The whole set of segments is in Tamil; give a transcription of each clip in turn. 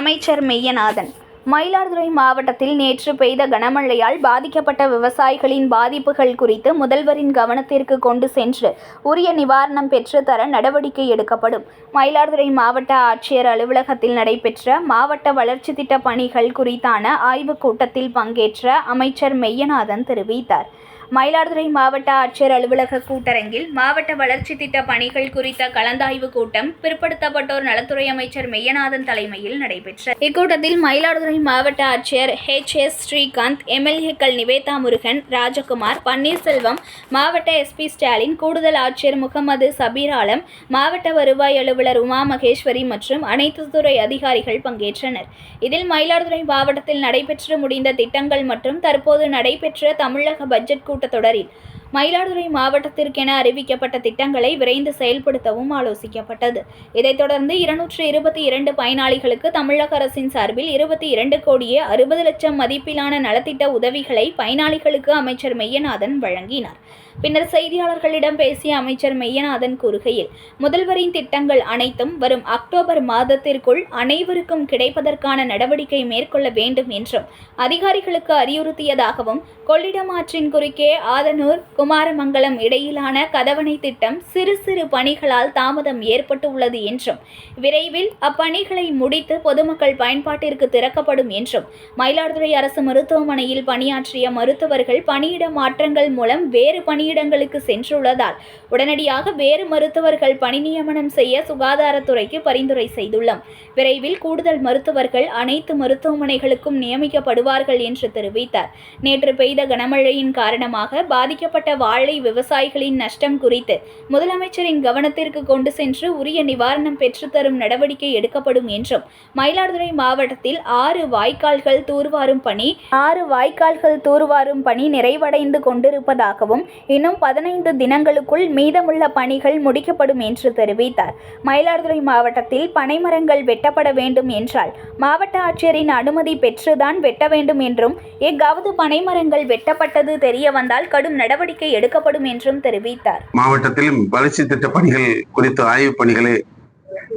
அமைச்சர் மெய்யநாதன். மயிலாடுதுறை மாவட்டத்தில் நேற்று பெய்த கனமழையால் பாதிக்கப்பட்ட விவசாயிகளின் பாதிப்புகள் குறித்து முதல்வரின் கவனத்திற்கு கொண்டு சென்று உரிய நிவாரணம் பெற்று தர நடவடிக்கை எடுக்கப்படும். மயிலாடுதுறை மாவட்ட ஆட்சியர் அலுவலகத்தில் நடைபெற்ற மாவட்ட வளர்ச்சி திட்ட பணிகள் குறித்தான ஆய்வுக் கூட்டத்தில் பங்கேற்ற அமைச்சர் மெய்யநாதன் தெரிவித்தார். மயிலாடுதுறை மாவட்ட ஆட்சியர் அலுவலக கூட்டரங்கில் மாவட்ட வளர்ச்சி திட்ட பணிகள் குறித்த கலந்தாய்வு கூட்டம் பிற்படுத்தப்பட்டோர் நலத்துறை அமைச்சர் மெய்யநாதன் தலைமையில் நடைபெற்றது. இக்கூட்டத்தில் மயிலாடுதுறை மாவட்ட ஆட்சியர் ஹெச் எஸ் ஸ்ரீகாந்த் எம்எல்ஏக்கள் நிவேதா முருகன் ராஜகுமார் பன்னீர்செல்வம் மாவட்ட எஸ்பி ஸ்டாலின் கூடுதல் ஆட்சியர் முகமது சபீர் ஆலம் மாவட்ட வருவாய் அலுவலர் உமா மகேஸ்வரி மற்றும் அனைத்து துறை அதிகாரிகள் பங்கேற்றனர். இதில் மயிலாடுதுறை மாவட்டத்தில் நடைபெற்று முடிந்த திட்டங்கள் மற்றும் தற்போது நடைபெற்ற தமிழக பட்ஜெட் கூட்டத்தொடரில் மயிலாடுதுறை மாவட்டத்திற்கென அறிவிக்கப்பட்ட திட்டங்களை விரைந்து செயல்படுத்தவும் ஆலோசிக்கப்பட்டது. இதைத் தொடர்ந்து இருநூற்று இருபத்தி இரண்டு பயனாளிகளுக்கு தமிழக அரசின் சார்பில் இருபத்தி இரண்டு கோடியே அறுபது லட்சம் மதிப்பிலான நலத்திட்ட உதவிகளை பயனாளிகளுக்கு அமைச்சர் மெய்யநாதன் வழங்கினார். பின்னர் செய்தியாளர்களிடம் பேசிய அமைச்சர் மெய்யநாதன் கூறுகையில் முதல்வரின் திட்டங்கள் அனைத்தும் வரும் அக்டோபர் மாதத்திற்குள் அனைவருக்கும் கிடைப்பதற்கான நடவடிக்கை மேற்கொள்ள வேண்டும் என்றும் அதிகாரிகளுக்கு அறிவுறுத்தியதாகவும் கொள்ளிடம் ஆற்றின் குறுக்கே ஆதனூர் குமாரமங்கலம் இடையிலான கதவணை திட்டம் சிறு சிறு பணிகளால் தாமதம் ஏற்பட்டுள்ளது என்றும் விரைவில் அப்பணிகளை முடித்து பொதுமக்கள் பயன்பாட்டிற்கு திறக்கப்படும் என்றும் மயிலாடுதுறை அரசு மருத்துவமனையில் பணியாற்றிய மருத்துவர்கள் பணியிட மாற்றங்கள் மூலம் வேறு பணியிடங்களுக்கு சென்றுள்ளதால் உடனடியாக வேறு மருத்துவர்கள் பணி நியமனம் செய்ய சுகாதாரத்துறைக்கு பரிந்துரை செய்துள்ளோம். விரைவில் கூடுதல் மருத்துவர்கள் அனைத்து மருத்துவமனைகளுக்கும் நியமிக்கப்படுவார்கள் என்று தெரிவித்தார். நேற்று பெய்த கனமழையின் காரணமாக பாதிக்கப்பட்ட வாழை விவசாயிகளின் நஷ்டம் குறித்து முதலமைச்சரின் கவனத்திற்கு கொண்டு சென்று உரிய நிவாரணம் பெற்றுத்தரும் நடவடிக்கை எடுக்கப்படும் என்றும் மயிலாடுதுறை மாவட்டத்தில் ஆறு வாய்க்கால்கள் தூர்வாரும் பணி ஆறு வாய்க்கால்கள் தூர்வாரும் பணி நிறைவடைந்து கொண்டிருப்பதாகவும் இன்னும் பதினைந்து தினங்களுக்குள் மீதமுள்ள பணிகள் முடிக்கப்படும் என்று தெரிவித்தார். மயிலாடுதுறை மாவட்டத்தில் பனைமரங்கள் வெட்டப்பட வேண்டும் என்றால் மாவட்ட ஆட்சியரின் அனுமதி பெற்றுதான் வெட்ட வேண்டும் என்றும் எங்காவது பனைமரங்கள் வெட்டப்பட்டது தெரிய வந்தால் கடும் நடவடிக்கை எடுக்கப்படும் என்றும் தெரிவித்தார். மாவட்டத்தில் வளர்ச்சி திட்ட பணிகள் குறித்த ஆய்வுப் பணிகளை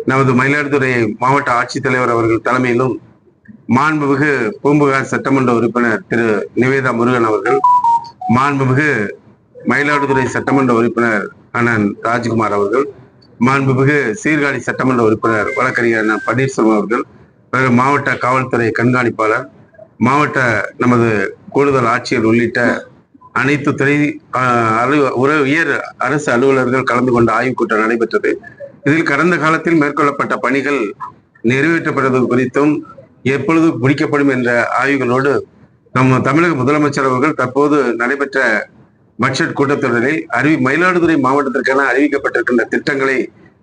நமது மயிலாடுதுறை மாவட்ட ஆட்சித்தலைவர் அவர்கள் தலைமையிலும் மாண்புமிகு பூம்புகார் சட்டமன்ற உறுப்பினர் திரு நிவேதா முருகன் அவர்கள் மாண்புமிகு மயிலாடுதுறை சட்டமன்ற உறுப்பினர் அண்ணன் ராஜ்குமார் அவர்கள் மாண்புமிகு சீர்காழி சட்டமன்ற உறுப்பினர் வழக்கறிஞர் அண்ணன் பன்னீர்செல்வம் அவர்கள் பிறகு மாவட்ட காவல்துறை கண்காணிப்பாளர் மாவட்ட நமது கூடுதல் ஆட்சியர் உள்ளிட்ட அனைத்து துறை ஆஹ், உற உயர் அரசு அலுவலர்கள் கலந்து கொண்ட ஆய்வுக் கூட்டம் நடைபெற்றது. இதில் கடந்த காலத்தில் மேற்கொள்ளப்பட்ட பணிகள் நிறைவேற்றப்படுவது குறித்தும் எப்பொழுது முடிக்கப்படும் என்ற ஆய்வுகளோடு நம்ம தமிழக முதலமைச்சர் அவர்கள் தற்போது நடைபெற்ற பட்ஜெட் கூட்டத்தொடரில் அறிவி மயிலாடுதுறை மாவட்டத்திற்கான அறிவிக்கப்பட்டிருக்கின்ற திட்டங்களை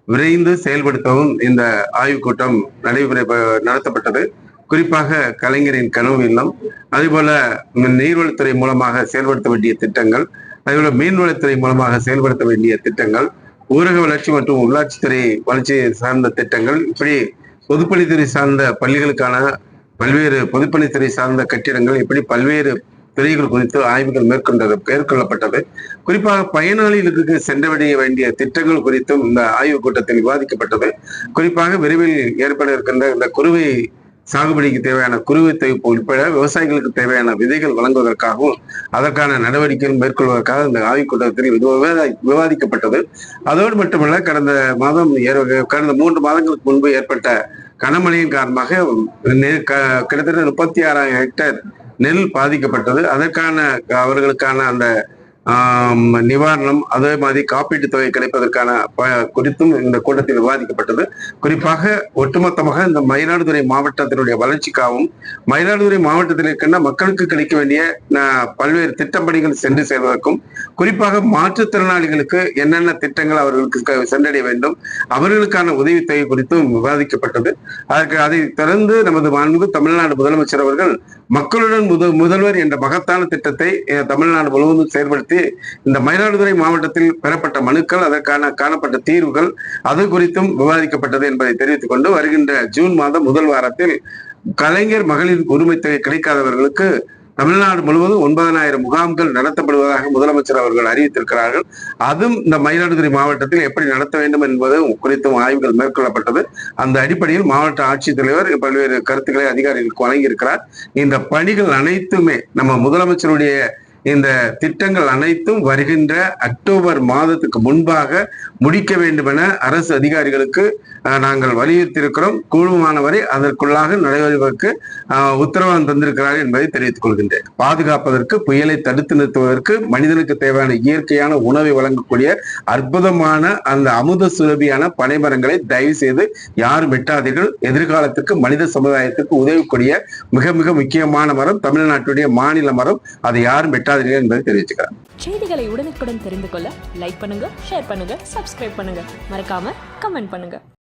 விரைந்து செயல்படுத்தவும் இந்த ஆய்வுக் கூட்டம் நடைபெற நடத்தப்பட்டது. குறிப்பாக கலைஞரின் கனவு இல்லம் அதேபோல நீர்வளத்துறை மூலமாக செயல்படுத்த வேண்டிய திட்டங்கள் அதேபோல மீன்வளத்துறை மூலமாக செயல்படுத்த வேண்டிய திட்டங்கள் ஊரக வளர்ச்சி மற்றும் உள்ளாட்சித்துறை வளர்ச்சி சார்ந்த திட்டங்கள் இப்படி பொதுப்பணித்துறை சார்ந்த பள்ளிகளுக்கான பல்வேறு பொதுப்பணித்துறை சார்ந்த கட்டிடங்கள் இப்படி பல்வேறு துறைகள் குறித்து ஆய்வுகள் மேற்கொண்டது மேற்கொள்ளப்பட்டது. குறிப்பாக பயனாளிகளுக்கு சென்றடைய வேண்டிய திட்டங்கள் குறித்தும் இந்த ஆய்வுக் கூட்டத்தில் விவாதிக்கப்பட்டது. குறிப்பாக விரைவில் ஏற்பட இருக்கின்ற இந்த குறுவை சாகுபடிக்கு தேவையான குறுவை தொகுப்பு உட்பட விவசாயிகளுக்கு தேவையான விதைகள் வழங்குவதற்காகவும் அதற்கான நடவடிக்கைகள் மேற்கொள்வதற்காக இந்த ஆய்வுக் கூட்டத்தில் விவாதி- விவாதிக்கப்பட்டது. அதோடு மட்டுமல்ல கடந்த மாதம் கடந்த மூன்று மாதங்களுக்கு முன்பு ஏற்பட்ட கனமழையின் காரணமாக நெ- க- கிட்டத்தட்ட முப்பத்தி ஆறாயிரம் ஹெக்டேர் நெல் பாதிக்கப்பட்டது. அதற்கான அவர்களுக்கான அந்த நிவாரணம் அதே மாதிரி காப்பீட்டு தொகை கிடைப்பதற்கான குறித்தும் இந்த கூட்டத்தில் விவாதிக்கப்பட்டது. குறிப்பாக ஒட்டுமொத்தமாக இந்த மயிலாடுதுறை மாவட்டத்தினுடைய வளர்ச்சிக்காகவும் மயிலாடுதுறை மாவட்டத்தில் இருக்கின்ற மக்களுக்கு கிடைக்க வேண்டிய அஹ், பல்வேறு திட்டப்பணிகள் சென்று சேர்வதற்கும் குறிப்பாக மாற்றுத்திறனாளிகளுக்கு என்னென்ன திட்டங்கள் அவர்களுக்கு சென்றடைய வேண்டும் அவர்களுக்கான உதவித்தொகை குறித்தும் விவாதிக்கப்பட்டது. அதற்கு அதை தொடர்ந்து நமது மாண்பு தமிழ்நாடு முதலமைச்சர் அவர்கள் மக்களுடன் முத முதல்வர் என்ற மகத்தான திட்டத்தை தமிழ்நாடு முழுவதும் செயல்படுத்தி இந்த மயிலாடுதுறை மாவட்டத்தில் பெறப்பட்ட மனுக்கள் அதற்கான காணப்பட்ட தீர்வுகள் அது குறித்தும் விவாதிக்கப்பட்டது என்பதை தெரிவித்துக் கொண்டு வருகின்ற ஜூன் மாதம் முதல் வாரத்தில் கலைஞர் மகளிர் உரிமை தொகை கிடைக்காதவர்களுக்கு தமிழ்நாடு முழுவதும் ஒன்பதனாயிரம் முகாம்கள் நடத்தப்படுவதாக முதலமைச்சர் அவர்கள் அறிவித்திருக்கிறார்கள். அதுவும் இந்த மயிலாடுதுறை மாவட்டத்தில் எப்படி நடத்த வேண்டும் என்பது குறித்தும் ஆய்வுகள் மேற்கொள்ளப்பட்டது. அந்த அடிப்படையில் மாவட்ட ஆட்சித்தலைவர் பல்வேறு கருத்துக்களை அதிகாரிகளுக்கு வழங்கியிருக்கிறார். இந்த பணிகள் அனைத்துமே நம்ம முதலமைச்சருடைய இந்த திட்டங்கள் அனைத்தும் வருகின்ற அக்டோபர் மாதத்துக்கு முன்பாக முடிக்க வேண்டும் என அரசு அதிகாரிகளுக்கு நாங்கள் வலியுறுத்தியிருக்கிறோம். கூடுமானவரை அதற்குள்ளாக நடைபெறுவதற்கு உத்தரவாதம் தந்திருக்கிறார்கள் என்பதை தெரிவித்துக் கொள்கின்றேன். பாதுகாப்பதற்கு புயலை தடுத்து நிறுத்துவதற்கு மனிதனுக்கு தேவையான இயற்கையான உணவை வழங்கக்கூடிய அற்புதமான அந்த அமுத சுரபியான பனைமரங்களை தயவு செய்து யாரும் வெட்டாதீர்கள். எதிர்காலத்துக்கு மனித சமுதாயத்துக்கு உதவக்கூடிய மிக மிக முக்கியமான மரம் தமிழ்நாட்டுடைய மாநில மரம். அதை யாரும் வெட்டாதீர்கள் என்பதை தெரிவிச்சுக்கிறேன். செய்திகளை உடனுக்குடன் தெரிந்து கொள்ள லைக் பண்ணுங்க ஷேர் பண்ணுங்க சப்ஸ்கிரைப் பண்ணுங்க. மறக்காம கமெண்ட் பண்ணுங்க.